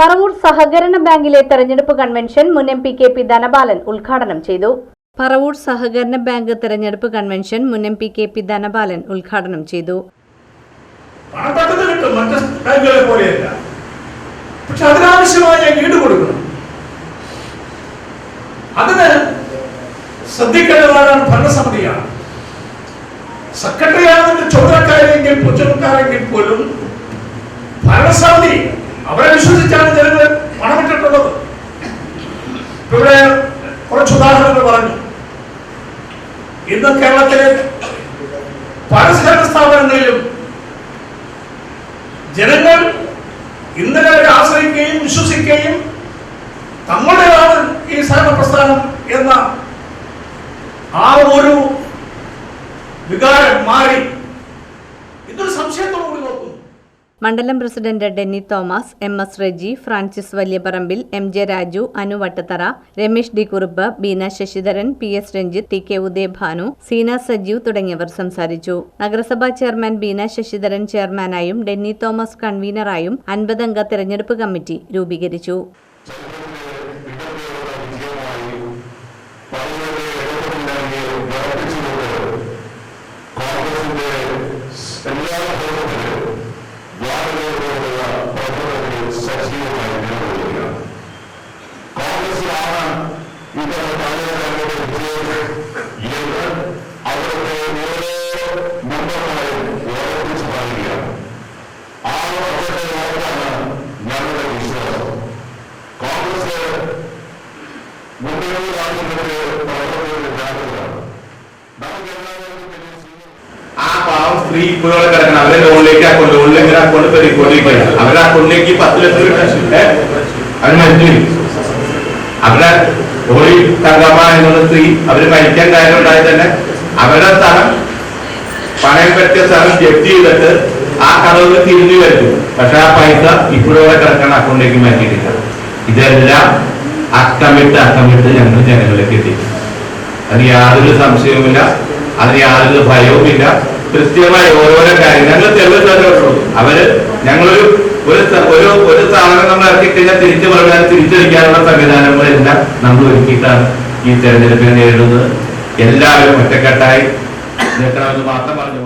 പറവൂർ സഹകരണ ബാങ്കിലെ തെരഞ്ഞെടുപ്പ് കൺവെൻഷൻ മുൻ M P K P Dhanapalan ഉദ്ഘാടനം ചെയ്തു. പറവൂർ സഹകരണ ബാങ്ക് തെരഞ്ഞെടുപ്പ് കൺവെൻഷൻ മുൻ M P K P Dhanapalan ഉദ്ഘാടനം ചെയ്തു. പക്ഷെ അതിനാവശ്യമായ ഈട് കൊടുക്കണം. അതിന് ശ്രദ്ധിക്കേണ്ടതാണ് ഭരണസമിതിയാണ്. സെക്രട്ടറി ആണെന്ന് ചുമതലക്കാരെങ്കിൽ ചുമതലക്കാരെങ്കിൽ പോലും ഭരണസമിതി അവരെ വിശ്വസിച്ചാണ് ജനങ്ങൾ പണമിട്ടിട്ടുള്ളത് ഇവിടെ കുറച്ച് ഉദാഹരണങ്ങൾ പറഞ്ഞു. ഇന്ന് കേരളത്തിലെ പല സ്ഥാപനങ്ങളിലും ജനങ്ങൾ ഇന്നലെ അവരെ ആശ്രയിക്കുകയും വിശ്വസിക്കുകയും തങ്ങളുടേതാണ് ഈ സഹകരണ പ്രസ്ഥാനം എന്ന ആ ഒരു മണ്ഡലം president Denny Thomas M S Reji Francis Valiyaparambil M J Raju Anu Vattathara Ramesh D Kurup Beena Sasidharan P S Ranjith T K Udayabhanu Seena Sajeev തുടങ്ങിയവർ സംസാരിച്ചു. നഗരസഭാ ചെയർമാൻ ബീന ശശിധരൻ ചെയർമാനായും ഡെന്നി തോമസ് കൺവീനറായും അൻപതംഗ തെരഞ്ഞെടുപ്പ് കമ്മിറ്റി രൂപീകരിച്ചു. वार्ड में हो गया पौधों में सचिव में हो गया कांग्रेस आना इधर बताने लगे ये अगर नंबर मारे वो कुछ मार गया आज अपने वार्ताना ഞങ്ങളുടെ വിശ്വാസം. കോൺഗ്രസ് മുന്നേറിയ ആളുകൾക്ക് സ്ത്രീ ഇപ്പോഴും അവിടെ കിടക്കണം. അവരെ ലോണിലേക്ക് അക്കൗണ്ട് ലോണിലേക്ക് അക്കൗണ്ട് പെരുക്കൊണ്ടിരിക്കുകയാണ് അവരുടെ അക്കൗണ്ടിലേക്ക് പത്ത് ലക്ഷം രൂപ മരിച്ചു. അവരുടെ ലോറി തങ്കമ്മ എന്നുള്ള സ്ത്രീ അവർ മരിക്കാൻ കാര്യം ഉണ്ടായി തന്നെ അവരുടെ സ്ഥലം പണയം പറ്റിയ സ്ഥലം ജപ്തി ചെയ്തിട്ട് ആ കടവിൽ തിരിഞ്ഞു വരുന്നു. പക്ഷെ ആ പൈസ ഇപ്പോഴും അവിടെ കിടക്കുന്ന അക്കൗണ്ടിലേക്ക് മാറ്റിയിട്ടില്ല. ഇതെല്ലാം അക്കമിട്ട് അക്കമിട്ട് ഞങ്ങൾ ജനങ്ങളിലേക്ക് എത്തിക്കും. അതിന് യാതൊരു സംശയവുമില്ല. അതിന് യാതൊരു ഭയവുമില്ല. കൃത്യമായ ഓരോരോ കാര്യം. ഞങ്ങൾ തെളിവ് തന്നിട്ടുള്ളൂ അവർ ഞങ്ങളൊരു ഒരു ഒരു ഒരു സാധനം നമ്മൾ ഇറക്കി കഴിഞ്ഞാൽ തിരിച്ചു പറഞ്ഞാൽ തിരിച്ചടിക്കാനുള്ള സംവിധാനങ്ങളെല്ലാം നമ്മൾ ഒരുക്കിയിട്ടാണ് ഈ തെരഞ്ഞെടുപ്പിനെ നേരിടുന്നത്. എല്ലാവരും ഒറ്റക്കെട്ടായി നിൽക്കണമെന്ന് മാത്രം പറഞ്ഞു